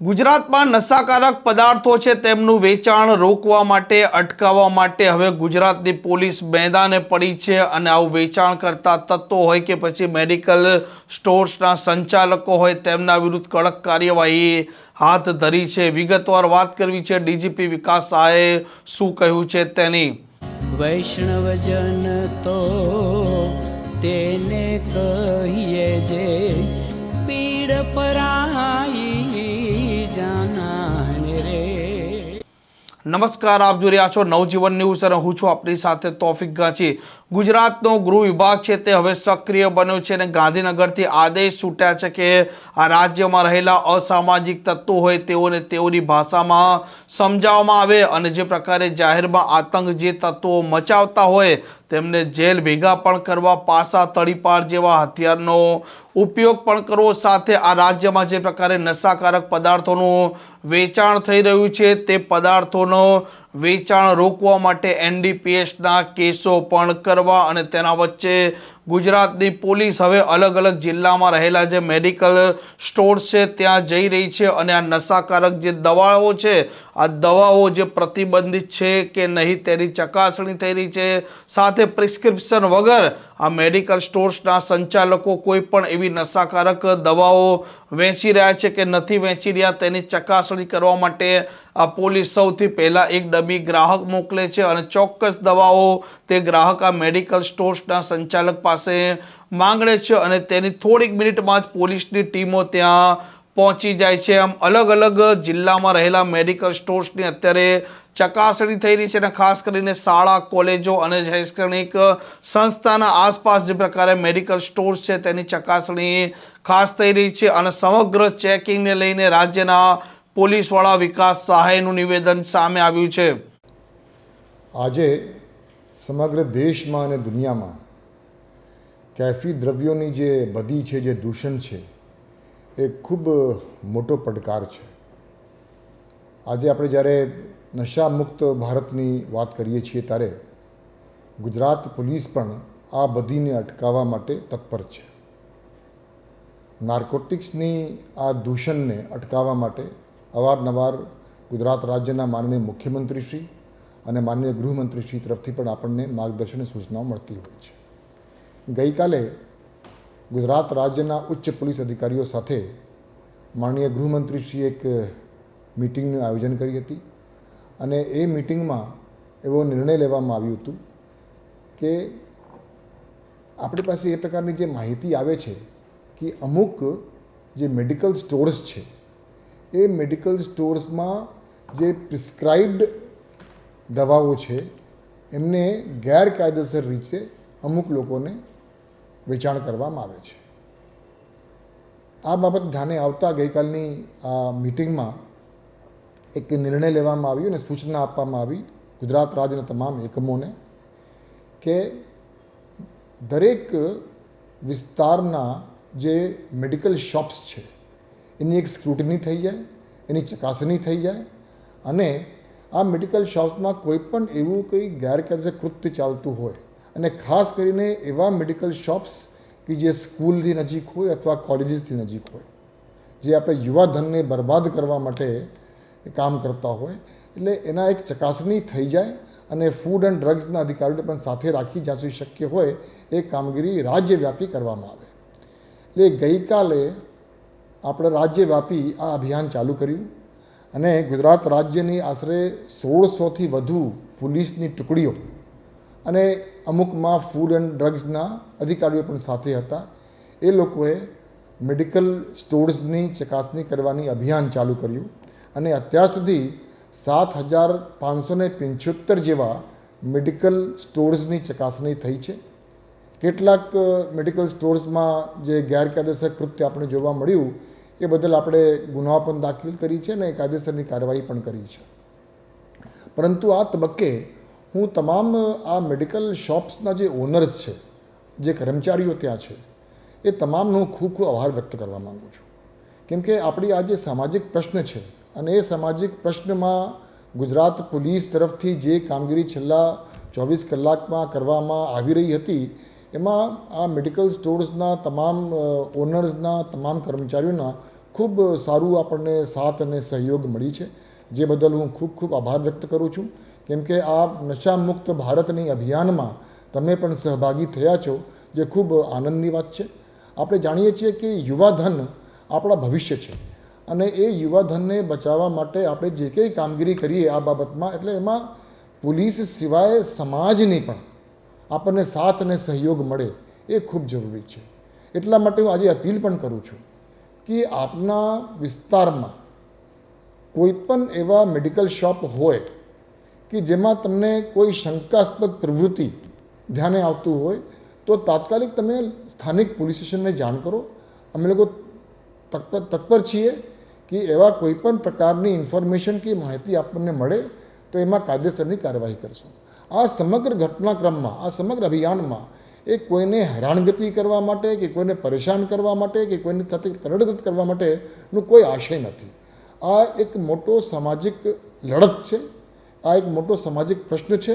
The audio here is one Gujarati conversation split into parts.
ગુજરાતમાં નશાકારક પદાર્થો છે તેમનું વેચાણ રોકવા માટે, અટકાવવા માટે. હવે ગુજરાતની પોલીસ મેદાને પડી છે અને આવું વેચાણ કરતા તત્વો હોય કે પછી મેડિકલ સ્ટોર્સના સંચાલકો હોય તેમના વિરુદ્ધ કડક કાર્યવાહી હાથ ધરી છે. વિગતવાર વાત કરવી છે ડીજીપી વિકાસ શાહે શું કહ્યું છે તેની. વૈષ્ણવજન તો તેને કહીએ નમસ્કાર આપ જોઈ રહ્યા છો નવજીવન ન્યૂઝ અને હું છું આપણી સાથે તોફિક ગાંચી. ગુજરાતનો ગૃહ વિભાગ છે તે હવે સક્રિય બન્યો છે અને ગાંધીનગરથી આદેશ છૂટ્યા છે કે આ રાજ્યમાં રહેલા અસામાજિક તત્વો હોય તેઓને તેઓની ભાષામાં સમજાવવામાં આવે અને જે પ્રકારે જાહેરમાં આતંક જે તત્વો મચાવતા હોય તેમને જેલ ભેગા પણ કરવા, પાસા તળીપાર જેવા હથિયારનો ઉપયોગ પણ કરવો સાથે આ રાજ્યમાં જે પ્રકારે નશાકારક પદાર્થોનું વેચાણ થઈ રહ્યું છે તે પદાર્થોનો વેચાણ રોકવા માટે એનડીપીએસના કેસો પણ કરવા અને તેના વચ્ચે ગુજરાતની પોલીસ હવે અલગ અલગ જિલ્લામાં રહેલા જે મેડિકલ સ્ટોર્સ છે, ત્યાં જઈ રહી છે અને આ નશાકારક જે દવાઓ છે, આ દવાઓ જે પ્રતિબંધિત છે કે નહીં તેની ચકાસણી થઈ રહી છે. સાથે પ્રિસ્ક્રિપ્શન વગર આ મેડિકલ સ્ટોર્સના સંચાલકો કોઈ પણ એવી નશાકારક દવાઓ વેચી રહ્યા છે કે નથી વેચી રહ્યા તેની ચકાસણી કરવા માટે પોલીસ સૌથી પહેલાં એક ડમી ગ્રાહક મોકલે છે અને ચોક્કસ દવાઓ તે ગ્રાહક આ મેડિકલ સ્ટોર્સના સંચાલક પાસે માંગણે છે અને તેની થોડીક મિનિટમાં જ પોલીસની ટીમો ત્યાં પહોંચી જાય છે. આમ અલગ અલગ જિલ્લામાં રહેલા મેડિકલ સ્ટોર્સની અત્યારે ચકાસણી થઈ રહી છે અને ખાસ કરીને શાળા, કોલેજો અને શૈક્ષણિક સંસ્થાના આસપાસ જે પ્રકારે મેડિકલ સ્ટોર્સ છે તેની ચકાસણી ખાસ થઈ રહી છે અને સમગ્ર ચેકિંગને લઈને રાજ્યના પોલીસવાળા વિકાસ સહાયનું નિવેદન સામે આવ્યું છે. આજે સમગ્ર દેશમાં અને દુનિયામાં કેફી દ્રવ્યોની જે બધી છે, જે દૂષણ છે, એ ખૂબ મોટો પડકાર છે. આજે આપણે જ્યારે નશામુક્ત ભારતની વાત કરીએ છીએ ત્યારે ગુજરાત પોલીસ પણ આ બધીને અટકાવવા માટે તત્પર છે. નાર્કોટિક્સની આ દૂષણને અટકાવવા માટે અવારનવાર ગુજરાત રાજ્યના માનનીય મુખ્યમંત્રીશ્રી અને માનનીય ગૃહમંત્રીશ્રી તરફથી પણ આપણને માર્ગદર્શન અને સૂચનાઓ મળતી હોય છે. ગઈકાલે ગુજરાત રાજ્યના ઉચ્ચ પોલીસ અધિકારીઓ સાથે માનનીય ગૃહમંત્રીશ્રીએ એક મિટિંગનું આયોજન કરી હતી અને એ મિટિંગમાં એવો નિર્ણય લેવામાં આવ્યું હતું કે આપણી પાસે એ પ્રકારની જે માહિતી આવે છે કે અમુક જે મેડિકલ સ્ટોર્સ છે એ મેડિકલ સ્ટોર્સમાં જે પ્રિસ્ક્રાઇબ્ડ દવાઓ છે, એમને ગેરકાયદેસર રીતે અમુક લોકોને વેચાણ કરવામાં આવે છે. આ બાબત ધ્યાને આવતા ગઈકાલની આ મિટિંગમાં એક નિર્ણય લેવામાં આવ્યો અને સૂચના આપવામાં આવી ગુજરાત રાજ્યના તમામ એકમોને કે દરેક વિસ્તારના જે મેડિકલ શોપ્સ છે એની એક સ્ક્રુટની થઈ જાય, એની ચકાસણી થઈ જાય અને આ મેડિકલ શોપ્સમાં કોઈ પણ એવું કંઈ ગેરકાયદેસર કૃત્ય ચાલતું હોય અને ખાસ કરીને એવા મેડિકલ શોપ્સ કે જે સ્કૂલથી નજીક હોય અથવા કોલેજીસથી નજીક હોય, જે આપણે યુવાધનને બરબાદ કરવા માટે કામ કરતા હોય, એટલે એના એક ચકાસણી થઈ જાય અને ફૂડ એન્ડ ડ્રગ્સના અધિકારીઓને પણ સાથે રાખી જ્યાં સુધી શક્ય હોય એ કામગીરી રાજ્યવ્યાપી કરવામાં આવે. એટલે ગઈકાલે આપણે રાજ્યવ્યાપી આ અભિયાન ચાલુ કર્યું અને ગુજરાત રાજ્યની આશરે સોળસોથી વધુ પોલીસની ટુકડીઓ અને અમુકમાં ફૂડ એન્ડ ડ્રગ્સના અધિકારીઓ પણ સાથે હતા. એ લોકોએ મેડિકલ સ્ટોર્સની ચકાસણી કરવાની અભિયાન ચાલુ કર્યું અને અત્યાર સુધી સાત હજાર પાંચસો ને પંચોતેર જેવા મેડિકલ સ્ટોર્સની ચકાસણી થઈ છે. કેટલાક મેડિકલ સ્ટોર્સમાં જે ગેરકાયદેસર કૃત્ય આપણે જોવા મળ્યું એ બદલ આપણે ગુનાઓ પણ દાખલ કરી છે અને કાયદેસરની કાર્યવાહી પણ કરી છે. પરંતુ આ તબક્કે હું તમામ આ મેડિકલ શોપ્સના જે ઓનર્સ છે, જે કર્મચારીઓ ત્યાં છે, એ તમામનો ખૂબ ખૂબ આભાર વ્યક્ત કરવા માગું છું. કેમ કે આપણી આ જે સામાજિક પ્રશ્ન છે અને એ સામાજિક પ્રશ્નમાં ગુજરાત પોલીસ તરફથી જે કામગીરી છેલ્લા ચોવીસ કલાકમાં કરવામાં આવી રહી હતી એમાં આ મેડિકલ સ્ટોર્સના તમામ ઓનર્સના તમામ કર્મચારીઓના ખૂબ સારું આપણને સાથ અને સહયોગ મળી છે. જે બદલ હું ખૂબ ખૂબ આભાર વ્યક્ત કરું છું. કેમ કે આ નશામુક્ત ભારતની અભિયાનમાં તમે પણ સહભાગી થયા છો, જે ખૂબ આનંદની વાત છે. આપણે જાણીએ છીએ કે યુવાધન આપણા ભવિષ્ય છે અને એ યુવાધનને બચાવવા માટે આપણે જે કંઈ કામગીરી કરીએ આ બાબતમાં, એટલે એમાં પોલીસ સિવાય સમાજની પણ આપણને સાથ અને સહયોગ મળે એ ખૂબ જરૂરી છે. એટલા માટે હું આજે અપીલ પણ કરું છું કે આપના વિસ્તારમાં કોઈ પણ એવા મેડિકલ શોપ હોય કે જેમાં તમને કોઈ શંકાસ્પદ પ્રવૃત્તિ ધ્યાને આવતું હોય, તો તાત્કાલિક તમે સ્થાનિક પોલીસ સ્ટેશનને જાણ કરો. અમે લોકો તત્પર તત્પર છીએ કે એવા કોઈ પણ પ્રકારની ઇન્ફોર્મેશન કે માહિતી આપણને મળે, તો એમાં કાયદેસરની કાર્યવાહી કરશું. આ સમગ્ર ઘટનાક્રમમાં, આ સમગ્ર અભિયાનમાં એ કોઈને હેરાનગતિ કરવા માટે કે કોઈને પરેશાન કરવા માટે કે કોઈને થતી કરડગત કરવા માટેનું કોઈ આશય નથી. આ એક મોટો સામાજિક લડત છે. આ એક મોટો સામાજિક પ્રશ્ન છે,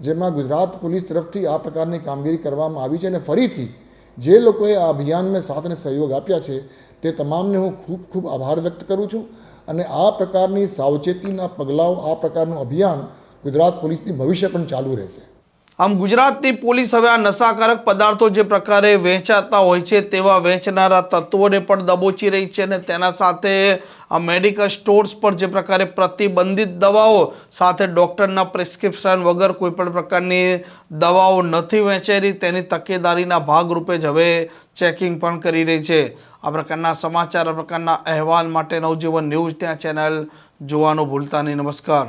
જેમાં ગુજરાત પોલીસ તરફથી આ પ્રકારની કામગીરી કરવામાં આવી છે અને ફરીથી જે લોકોએ આ અભિયાનને સાથને સહયોગ આપ્યા છે, તે તમામને હું ખૂબ ખૂબ આભાર વ્યક્ત કરું છું. અને આ પ્રકારની સાવચેતીના પગલાઓ, આ પ્રકારનું અભિયાન ગુજરાત પોલીસની ભવિષ્ય પણ ચાલુ રહેશે. આમ ગુજરાતની પોલીસ હવે આ નશાકારક પદાર્થો જે પ્રકારે વેચાતા હોય છે તેવા વેચનારા તત્વોને પણ દબોચી રહી છે અને તેના સાથે આ મેડિકલ સ્ટોર્સ પર જે પ્રકારે પ્રતિબંધિત દવાઓ સાથે ડૉક્ટરના પ્રિસ્ક્રિપ્શન વગર કોઈ પણ પ્રકારની દવાઓ નથી રહી, તેની તકેદારીના ભાગરૂપે જ હવે ચેકિંગ પણ કરી રહી છે. આ પ્રકારના સમાચાર, આ પ્રકારના અહેવાલ માટે નવજીવન ન્યૂઝ ત્યાં ચેનલ જોવાનું ભૂલતા નહીં. નમસ્કાર.